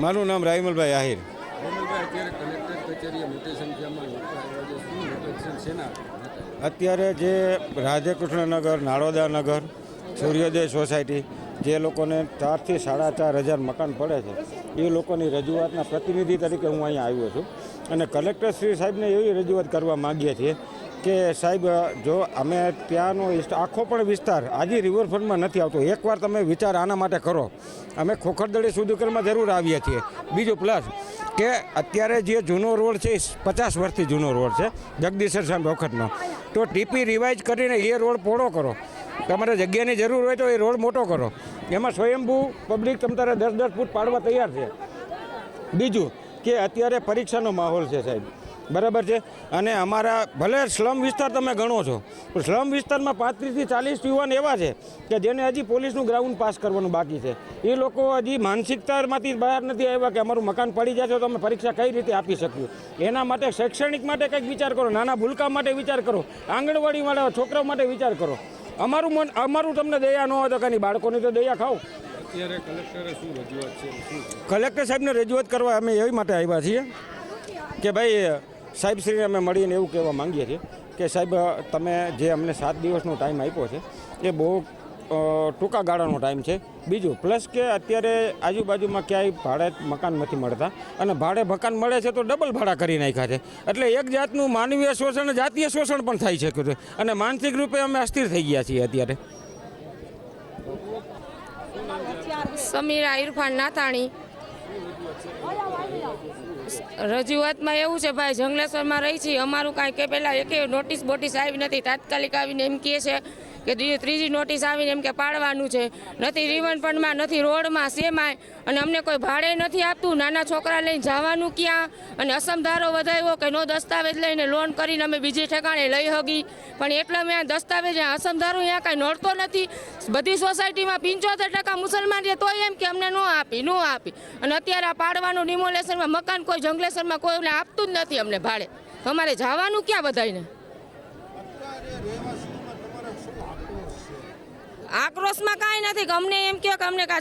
મારું નામ રાયમલભાઈ આહિર. અત્યારે જે રાધેકૃષ્ણનગર નાળોદા નગર સૂર્યોદય સોસાયટી જે લોકોને ચારથી સાડા ચાર હજાર મકાન પડે છે એ લોકોની રજૂઆતના પ્રતિનિધિ તરીકે હું અહીંયા આવ્યો છું. અને કલેક્ટર શ્રી સાહેબને એવી રજૂઆત કરવા માગીએ છીએ કે સાહેબ, જો અમે ત્યાંનો આખો પણ વિસ્તાર આજે રિવરફ્રન્ટમાં નથી આવતો, એકવાર તમે વિચાર આના માટે કરો. અમે ખોખરદડી સુધીકરમાં જરૂર આવીએ છીએ. બીજું પ્લસ કે અત્યારે જે જૂનો રોડ છે એ પચાસ વર્ષથી જૂનો રોડ છે, જગદીશર સાહેબ વખતનો. તો ટીપી રિવાઇઝ કરીને એ રોડ પહોળો કરો. તમારે જગ્યાની જરૂર હોય તો એ રોડ મોટો કરો. એમાં સ્વયંભૂ પબ્લિક તમતારે દસ દસ ફૂટ પાડવા તૈયાર છે. બીજું કે અત્યારે પરીક્ષાનો માહોલ છે સાહેબ. બરાબર છે? અને અમારા, ભલે સ્લમ વિસ્તાર તમે ગણો છો, પણ સ્લમ વિસ્તારમાં પાંત્રીસથી ચાલીસ યુવાન એવા છે કે જેને હજી પોલીસનું ગ્રાઉન્ડ પાસ કરવાનું બાકી છે. એ લોકો હજી માનસિકતામાંથી બહાર નથી આવ્યા કે અમારું મકાન પડી જશે તો અમે પરીક્ષા કઈ રીતે આપી શકીએ? એના માટે શૈક્ષણિક માટે કંઈક વિચાર કરો, નાના ભૂલકા માટે વિચાર કરો, આંગણવાડી વાળા, છોકરાઓ માટે વિચાર કરો. અમારું મન અમારું તમને દયા ન હોય તો કાંઈ બાળકોની તો દયા ખાઓ. અત્યારે કલેક્ટરે શું રજૂઆત છે? શું? છે? કલેક્ટર સાહેબને રજૂઆત કરવા અમે એવી માટે આવ્યા છીએ કે ભાઈ સાહેબશ્રીને અમે મળીને એવું કહેવા માંગીએ છીએ કે સાહેબ તમે જે અમને સાત દિવસનો ટાઈમ આપ્યો છે એ બહુ ટૂંકા ગાળાનો ટાઈમ છે. બીજું પ્લસ કે અત્યારે આજુબાજુમાં ક્યાંય ભાડે મકાન નથી મળતા અને ભાડે મકાન મળે છે તો ડબલ ભાડા કરી નાખ્યા છે. એટલે એક જાતનું માનવીય શોષણ જાતીય શોષણ પણ શકે છે અને માનસિક રૂપે અમે અસ્થિર થઈ ગયા છીએ અત્યારે. સમીરા ઇરફાન નાથાણી. રજૂઆતમાં એવું છે, ભાઈ, જંગલેશ્વરમાં રહી છીએ. અમારું કાંઈ કે પહેલાં એકે નોટિસ બોટિસ આવી નથી. તાત્કાલિક આવીને એમ કહે છે કે ત્રી- ત્રીજી નોટિસ આવીને એમ કે પાડવાનું છે. નથી રિવનફંડમાં નથી રોડમાં સેમાય અને અમને કોઈ ભાડે નથી આપતું. નાના છોકરા લઈને જવાનું ક્યાં? અને અસમધારો વધાર્યો કે નો દસ્તાવેજ લઈને લોન કરીને અમે બીજી ઠેકાણે લઈ હગી. પણ એટલા મેં દસ્તાવેજ અસમધારો અહીંયા કાંઈ નડતો નથી. બધી સોસાયટીમાં પંચોતેર ટકા મુસલમાન છે તોય એમ કે અમને ન આપી ન આપી. અને અત્યારે આ પાડવાનું ડિમોલેશનમાં મકાન કોઈ જંગલેશનમાં કોઈને આપતું જ નથી અમને ભાડે. અમારે જવાનું ક્યાં બધાને આક્રોશમાં કાંઈ નથી અમને એમ કે અમને કા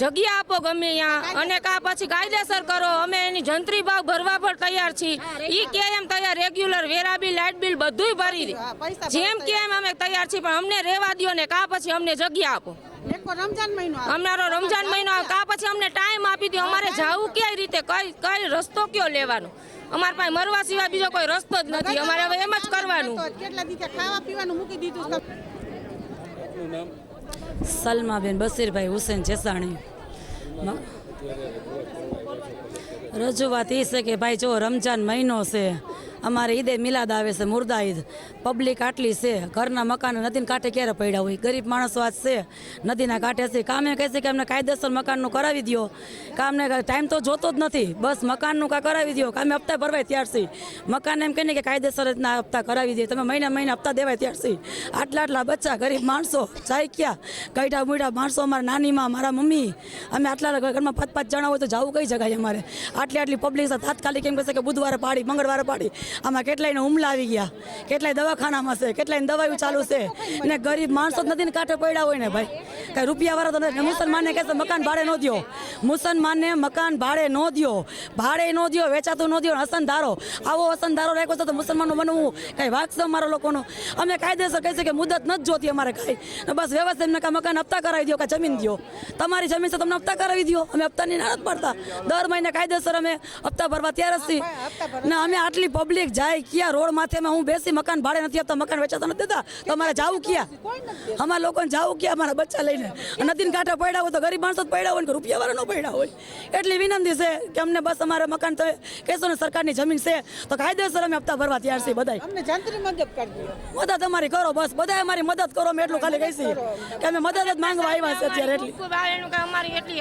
જગ્યા આપો ગમે ત્યાં. અને કા પછી કાયદેસર કરો અમે એની જંત્રી ભાવ ભરવા પર તૈયાર છીએ. ઈ કે એમ તૈયાર રેગ્યુલર વેરા બિલ લાઇટ બિલ બધુંય ભરી દે. જેમ કે એમ અમે તૈયાર છીએ પણ અમને રહેવા દ્યો ને કા પછી અમને જગ્યા આપો. અમારો રમજાન મહિનો કા પછી અમને ટાઈમ આપી દો અમારે જાવું કઈ રીતે? કઈ કઈ રસ્તો કયો લેવાનો? અમારા પાસે મરવા સિવાય બીજો કોઈ રસ્તો જ નથી. અમારે હવે એમ જ કરવાનું. કેટલા દીધા ખાવા પીવાનું મૂકી દીધું સલમાબેન બસીરભાઈ હુસેન જેસાણી. રજૂઆત એ છે કે ભાઈ જો રમજાન મહિનો છે અમારે ઈદે મિલાદ આવે છે, મુર્દા ઈદ. પબ્લિક આટલી છે, ઘરના મકાન નદીના કાંઠે ક્યારે પડ્યા હોય? ગરીબ માણસો આજ છે, નદીના કાંઠે છે. કામે કહે છે કે અમને કાયદેસર મકાનનું કરાવી દો કામને ટાઈમ તો જોતો જ નથી. બસ મકાનનું કા કરાવી દો કામે હપ્તા ભરવાય ત્યારથી મકાન એમ કહીને કે કાયદેસર રીતના હપ્તા કરાવી દે તમે મહિના મહિને હપ્તા દેવાય ત્યારથી આટલા આટલા બચ્ચા, ગરીબ માણસો જાય ક્યાં? કઈડા મુઈઢા માણસો અમારા નાનીમાં, મારા મમ્મી. અમે આટલા ઘરમાં પાંચ પાંચ જણા હોય તો જવું કઈ જગાય અમારે? આટલી આટલી પબ્લિક તાત્કાલિક એમ કહેશે કે બુધવારે પાડી, મંગળવારે પાડી. આમાં કેટલાયને હુમલા આવી ગયા, કેટલાય દવાખાનામાં છે, કેટલાયને દવાઈઓ ચાલુ છે. અને ગરીબ માણસો જ નથી ને કાંઠે પડ્યા હોય ને ભાઈ. કાંઈ રૂપિયાવાળા તો નથી. મુસલમાનને કહેશે, મકાન ભાડે ન દો મુસલમાનને મકાન ભાડે ન દો ભાડે ન દો વેચાતું ન દો હસન ધારો. આવો હસન ધારો રાખ્યો છે તો મુસલમાનનું બનવું કાંઈ વાક અમારા લોકોનો? અમે કાયદેસર કહીશું કે મુદત નથી જોતી અમારે કાંઈ. બસ વ્યવસ્થિત એમને કાં મકાન હપ્તા કરાવી દો કાં જમીન દો તમારી જમીન છે તમને હપ્તા કરાવી દો અમે હપ્તાની ના પડતા દર મહિને કાયદેસર અમે હપ્તા ભરવા ત્યારે જ ને અમે આટલી પબ્લિક જાય ક્યાં? રોડ માથે હું બેસી મકાન ભાડે નથી આપતા, મકાન વેચાતા નથી દેતા. તમારે જાવું ક્યાં? અમારા લોકોને જાવું ક્યાં? અમારા બચ્ચા લઈને. નદીને કાંઠે પડ્યા હોય તો ગરીબ માણસો જ પડ્યા હોય ને રૂપિયા વાળા ન પડ્યા હોય. એટલી વિનંતી છે કે અમને બસ અમારે મકાન તો કેસો ને સરકારની જમીન છે તો કાયદેસર અમે હપ્તા ભરવા તૈયાર છીએ બધાય. અમને જંત્રી મદદ અમારી કરો બસ બધા અમારી મદદ કરો અમે એટલું ખાલી કહીશી. કે અમે મદદ જ માંગવા આવ્યા છે અત્યારે એટલી. અમારી એટલી